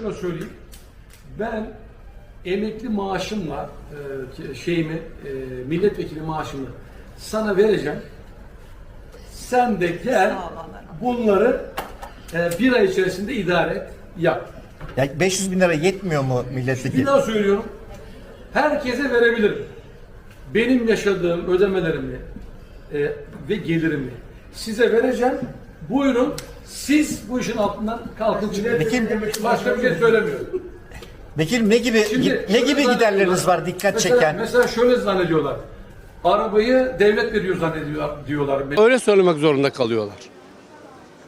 Şöyle söyleyeyim. Ben emekli maaşımla e, şeyimi e, milletvekili maaşımı sana vereceğim. Sen de gel bunları e, bir ay içerisinde idare et, yap. Ya 500 bin lira yetmiyor mu Bir milletvekili? daha söylüyorum. Herkese verebilirim. Benim yaşadığım ödemelerimi e, ve gelirimi size vereceğim. Buyurun siz bu işin altından kalkın çıkın. Peki- Başka bir şey söylemiyorum. Vekil ne gibi Şimdi ne gibi şöyle giderleriniz zannediyorlar. var dikkat mesela, çeken? Mesela şöyle zannediyorlar. Arabayı devlet veriyor zannediyorlar diyorlar. Öyle söylemek zorunda kalıyorlar.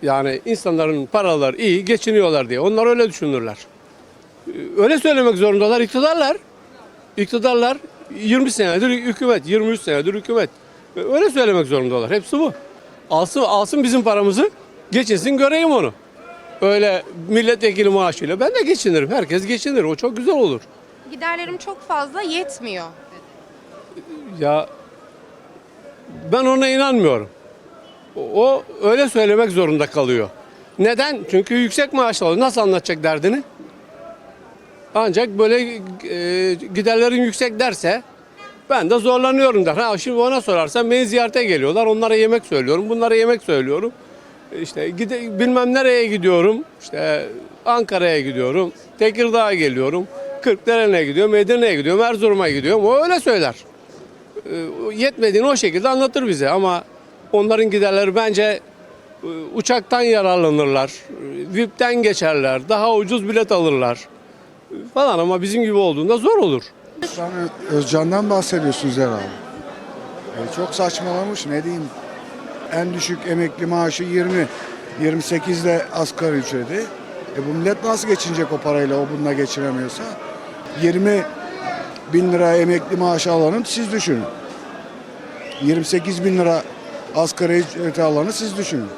Yani insanların paraları iyi, geçiniyorlar diye. Onlar öyle düşünürler. Ee, Öyle söylemek zorundalar. iktidarlar. İktidarlar 20 senedir hükümet, 23 senedir hükümet. Öyle söylemek zorundalar. Hepsi bu. Alsın, alsın bizim paramızı, geçinsin göreyim onu. Öyle milletvekili maaşıyla ben de geçinirim. Herkes geçinir. O çok güzel olur. Giderlerim çok fazla yetmiyor. Ya ben ona inanmıyorum. O, öyle söylemek zorunda kalıyor. Neden? Çünkü yüksek maaş alıyor. Nasıl anlatacak derdini? Ancak böyle e, giderlerin yüksek derse ben de zorlanıyorum der. Ha şimdi ona sorarsan beni ziyarete geliyorlar. Onlara yemek söylüyorum. Bunlara yemek söylüyorum. İşte gide, bilmem nereye gidiyorum. İşte Ankara'ya gidiyorum. Tekirdağ'a geliyorum. Kırklareli'ne gidiyorum. Edirne'ye gidiyorum. Erzurum'a gidiyorum. O öyle söyler e, yetmediğini o şekilde anlatır bize ama onların giderleri bence e, uçaktan yararlanırlar, VIP'ten geçerler, daha ucuz bilet alırlar falan ama bizim gibi olduğunda zor olur. Özcan'dan bahsediyorsunuz herhalde. Çok saçmalamış ne diyeyim. En düşük emekli maaşı 20. 28 de asgari ücreti. E bu millet nasıl geçinecek o parayla o bununla geçiremiyorsa? 20 bin lira emekli maaşı alanı siz düşünün. 28 bin lira asgari ücreti alanı siz düşünün.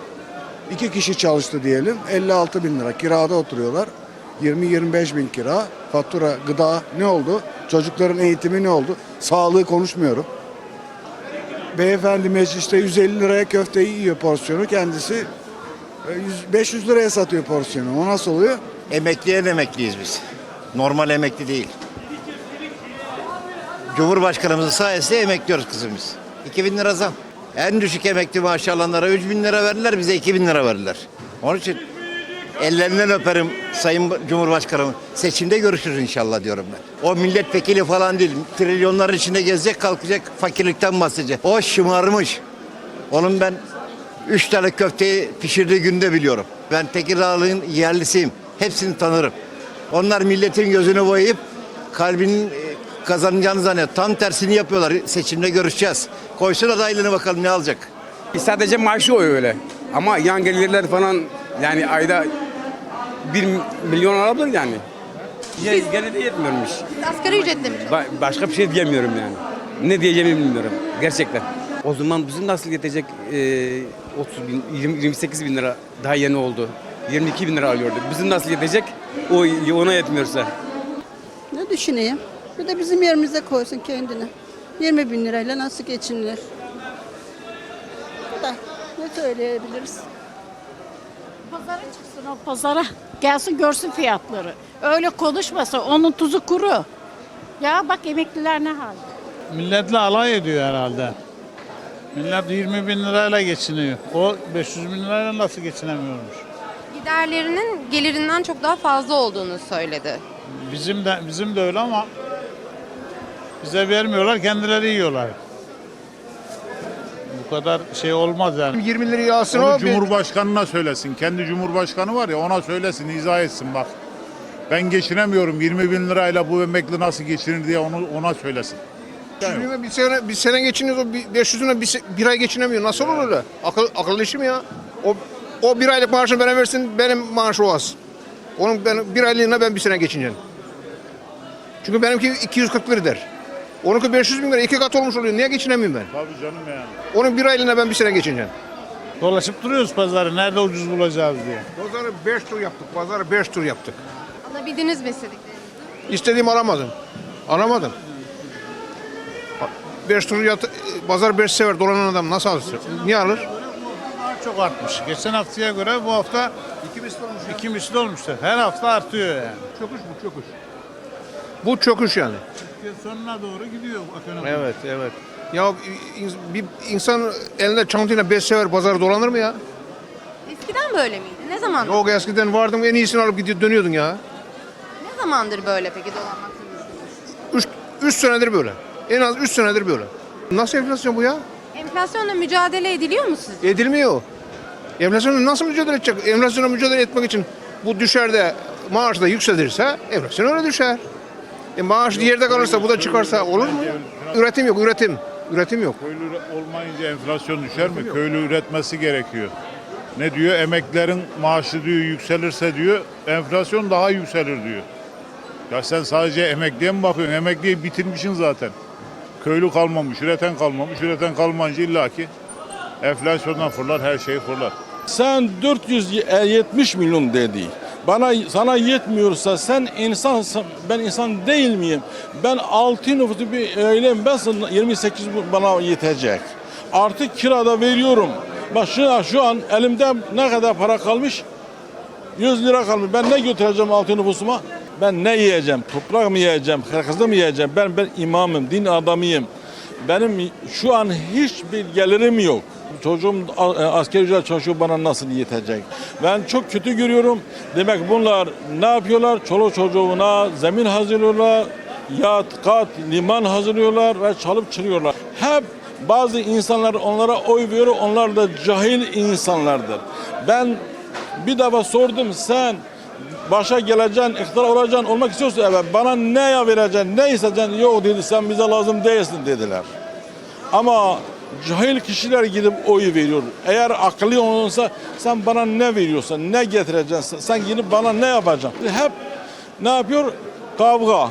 İki kişi çalıştı diyelim 56 bin lira kirada oturuyorlar. 20-25 bin kira, fatura, gıda ne oldu? Çocukların eğitimi ne oldu? Sağlığı konuşmuyorum. Beyefendi mecliste 150 liraya köfteyi yiyor porsiyonu. Kendisi e, 100 500 liraya satıyor porsiyonu. O nasıl oluyor? Emekliyen emekliyiz biz. Normal emekli değil. Cumhurbaşkanımızın sayesinde emekliyoruz kızımız. 2000 lira zam. En düşük emekli maaşı alanlara 3000 lira verdiler, bize 2000 lira verdiler. Onun için ellerinden öperim Sayın Cumhurbaşkanım. Seçimde görüşürüz inşallah diyorum ben. O milletvekili falan değil. Trilyonların içinde gezecek, kalkacak, fakirlikten bahsedecek. O şımarmış. Onun ben üç tane köfteyi pişirdiği günde biliyorum. Ben Tekirdağlı'nın yerlisiyim. Hepsini tanırım. Onlar milletin gözünü boyayıp kalbinin e, kazanacağını zannediyor. Tam tersini yapıyorlar. Seçimde görüşeceğiz. Koysun adaylığını bakalım ne alacak. Sadece maaşı o öyle. Ama yan gelirler falan yani ayda 1 milyon alabilir yani. Ya, gene de yetmiyormuş. Asgari ücretle mi? Ba- başka bir şey diyemiyorum yani. Ne diyeceğimi bilmiyorum gerçekten. O zaman bizim nasıl yetecek e, 30 bin, 20, 28 bin lira daha yeni oldu. 22 bin lira alıyorduk. Bizim nasıl yetecek? O ona yetmiyorsa. Ne düşüneyim? Bir de bizim yerimize koysun kendini. 20 bin lirayla nasıl geçinilir? Bu da ne söyleyebiliriz? Pazara çıksın o pazara. Gelsin görsün fiyatları. Öyle konuşmasa onun tuzu kuru. Ya bak emekliler ne halde. Milletle alay ediyor herhalde. Millet 20 bin lirayla geçiniyor. O 500 bin lirayla nasıl geçinemiyormuş? Giderlerinin gelirinden çok daha fazla olduğunu söyledi. Bizim de bizim de öyle ama bize vermiyorlar, kendileri yiyorlar. Bu kadar şey olmaz yani. 20 lirayı alsın Onu o. Cumhurbaşkanına söylesin. Kendi Cumhurbaşkanı var ya ona söylesin, izah etsin bak. Ben geçinemiyorum 20 bin lirayla bu emekli nasıl geçinir diye onu ona söylesin. Şimdi bir sene bir sene geçiniyoruz o bir- 500 lira bir, se- bir ay geçinemiyor. Nasıl olur öyle? Akıl akıllı işi mi ya? O o bir aylık maaşını bana versin benim maaşı o az. Onun ben bir aylığına ben bir sene geçineceğim. Çünkü benimki 240 lira der. Onunki 500 bin lira iki kat olmuş oluyor. Niye geçinemiyorum ben? Tabii canım yani. Onun bir aylığına ben bir sene geçineceğim. Dolaşıp duruyoruz pazarı. Nerede ucuz bulacağız diye. Pazarı 5 tur yaptık. Pazarı 5 tur yaptık. Alabildiniz mi istediklerinizi? İstediğimi alamadım. Alamadım. 5 tur yat, pazar 5 sever dolanan adam nasıl alır? Niye alır? çok artmış. Geçen haftaya göre bu hafta İki misli olmuş ya. iki misli olmuştur. Her hafta artıyor yani. Çöküş bu çöküş. Bu çöküş yani. Türkiye sonuna doğru gidiyor ekonomi. Evet evet. Ya bir insan elinde çantayla beş sefer pazar dolanır mı ya? Eskiden böyle miydi? Ne zaman? Yok eskiden vardın en iyisini alıp gidiyor dönüyordun ya. Ne zamandır böyle peki dolanmak zorundasınız? Üç, üç senedir böyle. En az üç senedir böyle. Nasıl enflasyon bu ya? Enflasyonla mücadele ediliyor mu sizce? Edilmiyor. Enflasyonla nasıl mücadele edecek? Enflasyonla mücadele etmek için bu düşer de maaş da yükselirse enflasyon öyle düşer. E maaş yerde kalırsa bu da çıkarsa olur mu? Üretim yok, üretim. Üretim yok. Köylü olmayınca enflasyon düşer mi? Köylü üretmesi gerekiyor. Ne diyor? Emeklerin maaşı diyor yükselirse diyor enflasyon daha yükselir diyor. Ya sen sadece emekliye mi bakıyorsun? Emekliyi bitirmişsin zaten. Köylü kalmamış, üreten kalmamış. Üreten kalmayınca illaki enflasyondan fırlar, her şey fırlar. Sen 470 milyon dedi. Bana sana yetmiyorsa sen insansın, ben insan değil miyim? Ben 6 nüfusu bir ailem, ben sana 28 bana yetecek. Artık kirada veriyorum. Bak şu, şu an elimde ne kadar para kalmış? 100 lira kalmış. Ben ne götüreceğim altı nüfusuma? Ben ne yiyeceğim? Toprak mı yiyeceğim? Kırkızı mı yiyeceğim? Ben ben imamım, din adamıyım. Benim şu an hiçbir gelirim yok. Çocuğum a- asker ücret çalışıyor bana nasıl yetecek? Ben çok kötü görüyorum. Demek bunlar ne yapıyorlar? Çoluk çocuğuna zemin hazırlıyorlar. Yat, kat, liman hazırlıyorlar ve çalıp çırıyorlar. Hep bazı insanlar onlara oy veriyor. Onlar da cahil insanlardır. Ben bir defa sordum sen başa geleceksin, iktidar olacaksın, olmak istiyorsan evet bana ne ya vereceksin, ne isteyeceksin? Yok dedi sen bize lazım değilsin dediler. Ama cahil kişiler gidip oy veriyor. Eğer akıllı olursa sen bana ne veriyorsan, ne getireceksin, sen gidip bana ne yapacaksın? Hep ne yapıyor? Kavga.